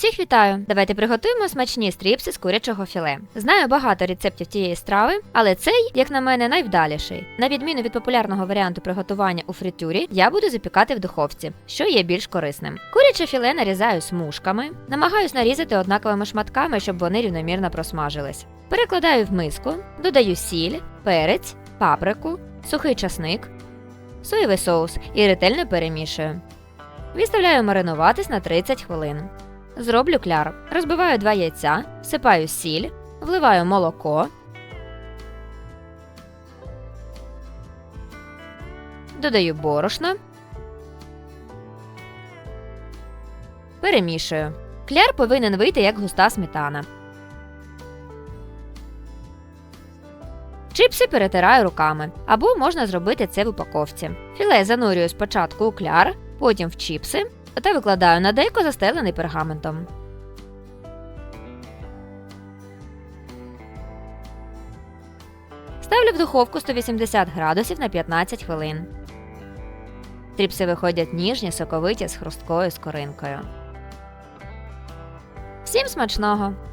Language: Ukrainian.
Всіх вітаю! Давайте приготуємо смачні стріпси з курячого філе. Знаю багато рецептів тієї страви, але цей, як на мене, найвдаліший. На відміну від популярного варіанту приготування у фритюрі, я буду запікати в духовці, що є більш корисним. Куряче філе нарізаю смужками, намагаюсь нарізати однаковими шматками, щоб вони рівномірно просмажились. Перекладаю в миску, додаю сіль, перець, паприку, сухий часник, соєвий соус і ретельно перемішую. Відставляю маринуватись на 30 хвилин. Зроблю кляр. Розбиваю два яйця, всипаю сіль, вливаю молоко. Додаю борошно. Перемішую. Кляр повинен вийти як густа сметана. Чипси перетираю руками, або можна зробити це в упаковці. Філе занурюю спочатку у кляр, потім в чіпси та викладаю на деяко застелений пергаментом. Ставлю в духовку 180 градусів на 15 хвилин. Тріпси виходять ніжні, соковиті з хрусткою скоринкою. Всім смачного!